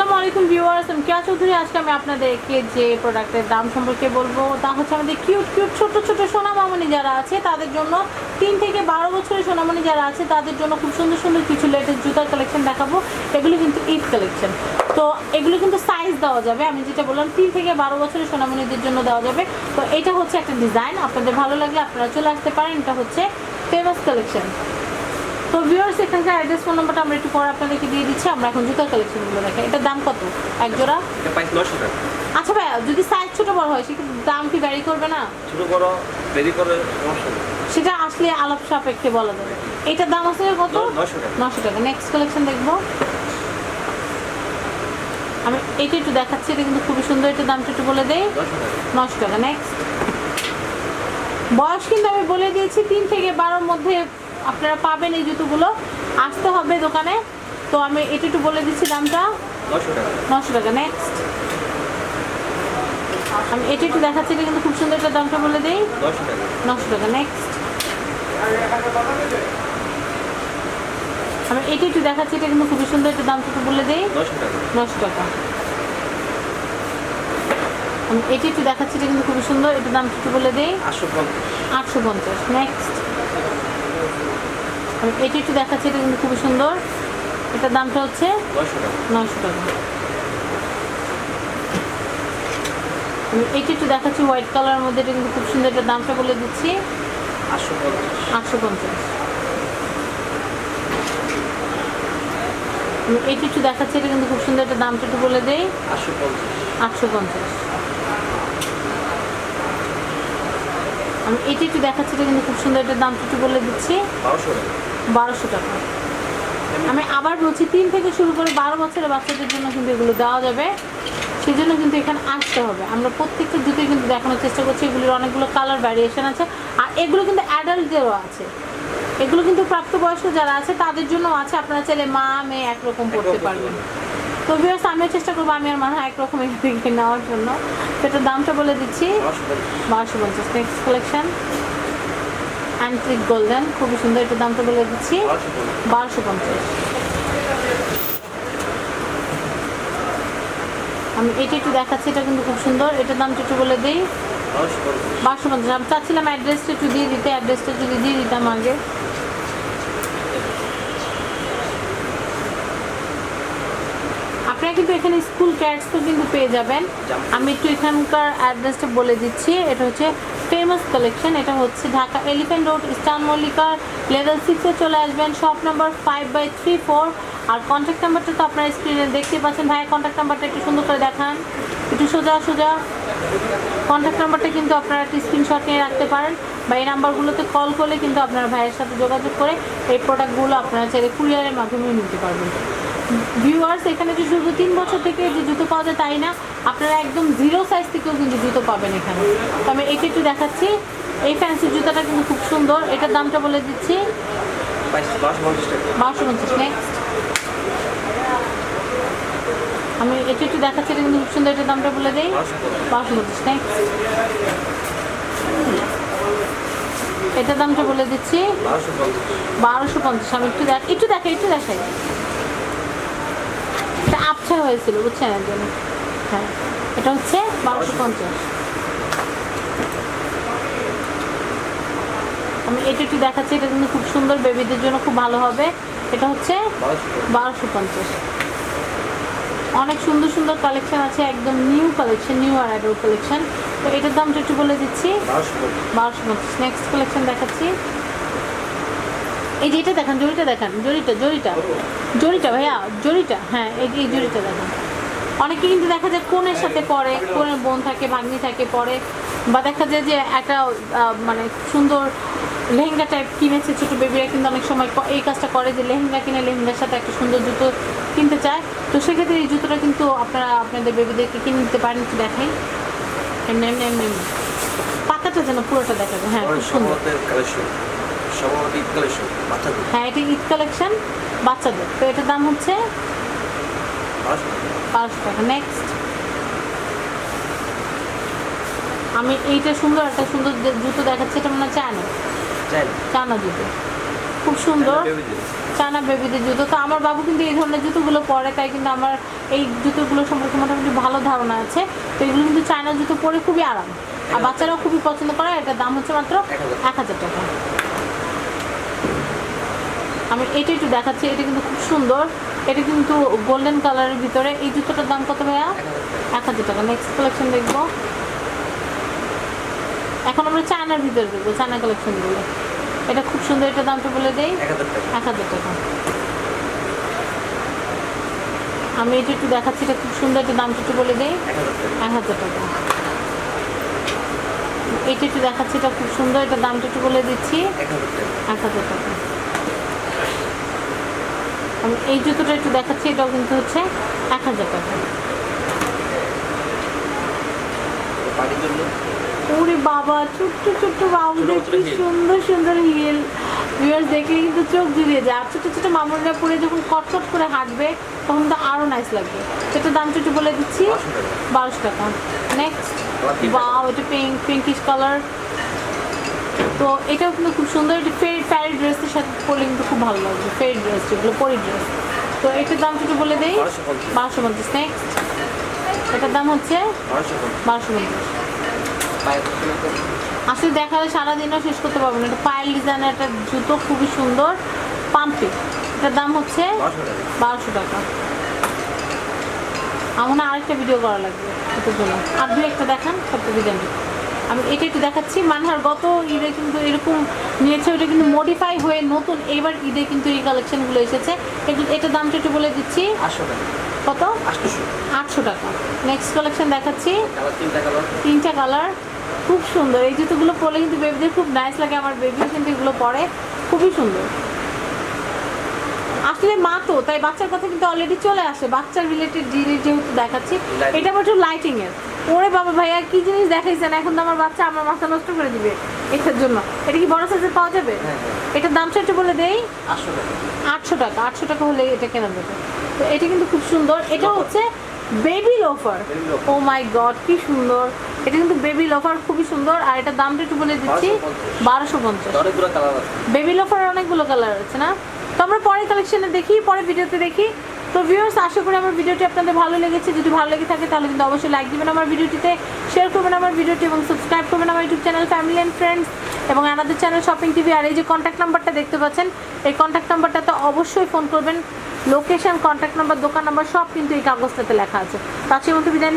আসসালামু আলাইকুম ভিউয়ার্স, আমি কেয়া চৌধুরী। আজকে আমি আপনাদেরকে যে প্রোডাক্টের দাম সম্পর্কে বলব, তা হচ্ছে আমাদের কিউট কিউট ছোট ছোট সোনামামনি যারা আছে, তাদের জন্য তিন থেকে বারো বছরের সোনামণি যারা আছে, তাদের জন্য খুব সুন্দর সুন্দর কিছু লেটেস্ট জুতার কালেকশন দেখাবো। এগুলো কিন্তু ঈদ কালেকশন তো এগুলো কিন্তু সাইজ দেওয়া যাবে, আমি যেটা বললাম, তিন থেকে বারো বছরের সোনামণিদের জন্য দেওয়া যাবে। তো এটা হচ্ছে একটা ডিজাইন আপনাদের ভালো লাগলে আপনারা চলে আসতে পারেন, এটা হচ্ছে ফেমাস কালেকশন তো ভিউয়ার্স এখানকার অ্যাড্রেস ফোন নাম্বারটা আমরা একটু পরে আপনাদেরকে দিয়ে দিচ্ছি আমরা এখন জুতার কালেকশনগুলো দেখাই। এটার দাম কত? এক জোড়া? এটা আচ্ছা ভাইয়া যদি সাইজ ছোট বড় হয় সেক্ষেত্রে দাম কি ভ্যারি করবে না? ছোটো বড় দেরি করে সেটা আসলে আলাপ সাপেক্ষে বলা যাবে। এটার দাম আসলে কত? নশো টাকা। নেক্সট কালেকশন দেখব। আমি এটা একটু দেখাচ্ছি এটা কিন্তু খুবই সুন্দর এটার দামটা একটু বলে দেই। নশো টাকা। নেক্সট বয়স কিন্তু আমি বলে দিয়েছি তিন থেকে বারোর মধ্যে আপনারা পাবেন এই জুতোগুলো। আসতে হবে দোকানে। তো আমি এটা একটু বলে দিচ্ছি দামটা। নশো টাকা। নেক্সট আমি এটা একটু দেখাচ্ছি এটা কিন্তু খুব সুন্দর একটা দামটা বলে দিই। নশো টাকা। নেক্সট আমি এটা একটু দেখাচ্ছি এটা কিন্তু খুবই সুন্দর একটা দামটা একটু বলে দিই। নশো টাকা। আমি এটা একটু দেখাচ্ছি এটা কিন্তু খুবই সুন্দর এটা দামটা একটু বলে দিই। আটশো পঞ্চাশ। নেক্সট আমি এটা একটু দেখাচ্ছি এটা কিন্তু খুবই সুন্দর। এটার দামটা হচ্ছে নশো টাকা। আমি এটা একটু দেখাচ্ছি হোয়াইট কালারের মধ্যে এটা কিন্তু খুব সুন্দর এটার দামটা বলে দিচ্ছি। আটশো পঞ্চাশ। এটা একটু দেখাচ্ছি এটা কিন্তু খুব সুন্দর এটার দামটা একটু বলে দেই। আটশো পঞ্চাশ। আমি এটা একটু দেখাচ্ছি এটা কিন্তু খুব সুন্দর এটার দামটা একটু বলে দিচ্ছি। বারোশো বারোশো টাকা। আমি আবার বলছি তিন থেকে শুরু করে বারো বছরের বাচ্চাদের জন্য কিন্তু এগুলো দেওয়া যাবে। সেই জন্য কিন্তু এখানে আসতে হবে। আমরা প্রত্যেকটা জুতোই কিন্তু দেখানোর চেষ্টা করছি এগুলির অনেকগুলো কালার ভ্যারিয়েশন আছে। আর এগুলো কিন্তু অ্যাডাল্টদেরও আছে। এগুলো কিন্তু প্রাপ্তবয়স্ক যারা আছে তাদের জন্য আছে। আপনারা চাইলে মা মেয়ে একরকম পড়তে পারবেন। তো বিয়ার্স আমিও চেষ্টা করব আমি আর মনে একরকম নেওয়ার জন্য। তো এটার দামটা বলে দিচ্ছি। বারোশো পঞ্চাশ। নেক্সট কালেকশন অ্যান্ট্রিক গোল্ডেন খুবই সুন্দর এটার দামটা বলে দিচ্ছি। বারোশো পঞ্চাশ। আমি এটা একটু দেখাচ্ছি এটা কিন্তু খুব সুন্দর। এটার দামটা একটু বলে দিই। বারোশো পঞ্চাশ। বারোশো পঞ্চাশ আমি চাচ্ছিলাম অ্যাড্রেসটা একটু দিয়ে দিতে অ্যাড্রেসটা যদি দিয়ে দিতাম আগে। আপনারা কিন্তু এখানে স্কুল ক্যাটসও কিন্তু পেয়ে যাবেন। আমি একটু এখানকার অ্যাড্রেসটা বলে দিচ্ছি। এটা হচ্ছে ফেমাস কালেকশন এটা হচ্ছে ঢাকা এলিফ্যান্ট রোড ইস্টার্ন মল্লিকার লেভেল সিক্সে চলে আসবেন। Shop number five by three four R contact নাম্বারটা তো আপনারা স্ক্রিনে দেখতে পাচ্ছেন। ভাইয়ের কন্ট্যাক্ট নাম্বারটা একটু সুন্দর করে দেখান। একটু সোজা সোজা। কন্ট্যাক্ট নাম্বারটা কিন্তু আপনারা একটি স্ক্রিনশট নিয়ে রাখতে পারেন। বা এই নাম্বারগুলোতে কল করলে কিন্তু আপনার ভাইয়ের সাথে যোগাযোগ করে এই প্রোডাক্টগুলো আপনারা চাইলে কুরিয়ারের মাধ্যমে নিতে পারবেন। ভিউয়ার্স এখানে যে শুধু তিন বছর থেকে যে জুতো পাওয়া যায় তাই না আপনারা একদম জিরো সাইজ থেকেও কিন্তু জুতো পাবেন এখানে। তো আমি এটা একটু দেখাচ্ছি। এই ফ্যান্সি জুতাটা কিন্তু খুব সুন্দর। এটার দামটা বলে দিচ্ছি। বারোশো পঞ্চাশ নেক্সট আমি এটা একটু দেখাচ্ছি এটা কিন্তু খুব সুন্দর। এটার দামটা বলে দিই। বারোশো পঞ্চাশ নেক্সট এটার দামটা বলে দিচ্ছি। বারোশো পঞ্চাশ। বারোশো পঞ্চাশ আমি একটু দেখ একটু দেখাই একটু দেখাই। এটা আবছা হয়েছিল বুঝছেন এর জন্য হ্যাঁ। এটা হচ্ছে বারোশো পঞ্চাশ। আমি এটা একটু দেখাচ্ছি এটা কিন্তু খুব সুন্দর বেবিদের জন্য খুব ভালো হবে। এটা হচ্ছে বারোশো পঞ্চাশ। অনেক সুন্দর সুন্দর কালেকশন আছে একদম নিউ কালেকশন নিউ আর কালেকশন তো এটার দামটা একটু বলে দিচ্ছি। বারোশো পঞ্চাশ। নেক্সট কালেকশন দেখাচ্ছি। এই যে এটা দেখান জরিটা দেখান জরিটা জরিটা জরিটা ভাইয়া জরিটা হ্যাঁ এই এই জরিটা দেখান। অনেকে কিন্তু দেখা যায় কোনের সাথে পরে কোনের বোন থাকে, ভাগ্নি থাকে পরে বা দেখা যায় যে একটা মানে সুন্দর লেহেঙ্গা টাইপ কিনেছে ছোটো বেবিরা কিন্তু অনেক সময় এই কাজটা করে যে লেহেঙ্গা কিনে লেহেঙ্গার সাথে একটা সুন্দর জুতো কিনতে চায়। তো সেক্ষেত্রে এই জুতোটা কিন্তু আপনারা আপনাদের বেবিদেরকে কিনে নিতে পারেন, একটু এমনি এমনি এমনি। পাতাটা যেন পুরোটা দেখাবে হ্যাঁ খুব সুন্দর। সমাতের ঈদ কালেকশন বাচ্চাদের? হ্যাঁ এটা ঈদ কালেকশন বাচ্চাদের। তো এটার দাম হচ্ছে বারোশো টাকা। নেক্সট আমি এইটা সুন্দর একটা সুন্দর জুতো দেখাচ্ছি এটা মনে হয় চায়না। চায়না? জুতো। খুব সুন্দর। চায়না বেবিদের জুতো। তো আমার বাবু কিন্তু এই ধরনের জুতোগুলো পরে তাই কিন্তু আমার এই জুতোগুলো সম্পর্কে মোটামুটি ভালো ধারণা আছে। তো এগুলো কিন্তু চায়না জুতো পরে খুবই আরাম। আর বাচ্চারাও খুবই পছন্দ করে এটার দাম হচ্ছে মাত্র এক হাজার টাকা। আমি এটা একটু দেখাচ্ছি এটা কিন্তু খুব সুন্দর। এটা কিন্তু গোল্ডেন কালারের ভিতরে। এই জুতোটার দাম কত ভাইয়া? এক হাজার টাকা। নেক্সট কালেকশন দেখব। এখন আমরা চায়নার ভিতরে দেখব চায়না কালেকশনগুলো এটা খুব সুন্দর এটা দামটা বলে দেই। এক হাজার টাকা। আমি এটা একটু দেখাচ্ছি এটা খুব সুন্দর এটা দামটা একটু বলে দেই। এক হাজার টাকা। এটা একটু দেখাচ্ছি এটা খুব সুন্দর এটা দামটা একটু বলে দিচ্ছি। এক হাজার টাকা। আমি এই জুতোটা একটু দেখাচ্ছি এটাও কিন্তু হচ্ছে এক হাজার টাকা। ওরে বাবা ছোট্ট ছোট্ট বাবুদের কি সুন্দর সুন্দর হিল ভিউয়ার্স দেখলে কিন্তু চোখ জুড়িয়ে যায়। আর ছোট ছোট মামুনরা পরে যখন কটকট করে হাঁটবে তখন তো আরও নাইস লাগবে। সেটার দামটা একটু বলে দিচ্ছি বারোশো টাকা। নেক্সট বাও এটা পিঙ্ক পিঙ্কিশ কালার তো এটাও কিন্তু খুব সুন্দর। এটা ফেরি ফ্যারি ড্রেসের সাথে পরলে কিন্তু খুব ভালো লাগবে ফেরি ড্রেস যেগুলো পরি ড্রেস তো এটার দাম একটু বলে দেই। বারোশো পঞ্চাশ। নেক্সট এটার দাম হচ্ছে বারোশো পঞ্চাশ। পায়ের আসলে দেখালে সারাদিনও শেষ করতে পারব না। এটা পায়েল ডিজাইনের একটা জুতো খুবই সুন্দর। পাম্পি। এটার দাম হচ্ছে বারোশো টাকা। আমার আরেকটা ভিডিও করা লাগবে। এটার জন্য। আর দু একটা দেখান সত্য ডিজাইন আমি এটা একটু দেখাচ্ছি। মানহার গত ঈদে কিন্তু এরকম নিয়েছে ওটা কিন্তু মডিফাই হয়ে নতুন এবার ঈদে কিন্তু এই কালেকশনগুলো এসেছে। এটার দামটা একটু বলে দিচ্ছি। কত? আটশো টাকা। নেক্সট কালেকশন দেখাচ্ছি। তিনটা কালার। খুব সুন্দর। এই জুতোগুলো পরলে কিন্তু বেবিদের খুব নাইস লাগে। আমার বেবিও কিন্তু এগুলো পরে। খুবই সুন্দর। আসলে মা তো তাই বাচ্চার কথা কিন্তু অলরেডি চলে আসে। বাচ্চার রিলেটেড জিনিস যেহেতু দেখাচ্ছি এটা আবার একটু লাইটিং এর। ওরে বাবা ভাইয়া কি জিনিস দেখাইছেন? এখন তো আমার বাচ্চা আমার মাথা নষ্ট করে দিবে এটার জন্য। এটা কি বড় সাইজের পাওয়া যাবে? হ্যাঁ হ্যাঁ। এটার দামটা একটু বলে দেই? আটশো টাকা। আটশো টাকা। হলে এটা কেনা যাবে। তো এটা কিন্তু খুব সুন্দর। এটা হচ্ছে baby loafer oh my God কি সুন্দর। এটা কিন্তু বেবি লোফার খুবই সুন্দর। আর এটা দামটা একটু বলে দিচ্ছি। বারোশো পঞ্চাশ। বেবি লোফার অনেকগুলো কালার আছে না? তো আমরা পরে কালেকশনে দেখি পরে ভিডিওতে দেখি। তো ভিউয়ার্স আশা করি আমার ভিডিওটি আপনাদের ভালো লেগেছে। যদি ভালো লেগে থাকে, তাহলে কিন্তু অবশ্যই লাইক দেবেন আমার ভিডিওটিতে শেয়ার করবেন আমার ভিডিওটি এবং সাবস্ক্রাইব করবেন আমার YouTube channel family and friends এবং আমাদের চ্যানেল শপিং টিভি আর এই যে কন্ট্যাক্ট নাম্বারটা দেখতে পাচ্ছেন, এই কন্ট্যাক্ট নাম্বারটাতে অবশ্যই ফোন করবেন। লোকেশন কন্ট্যাক্ট নাম্বার দোকান নাম্বার সব কিন্তু এই কাগজটাতে লেখা আছে। তার সেই মতো বিদায়।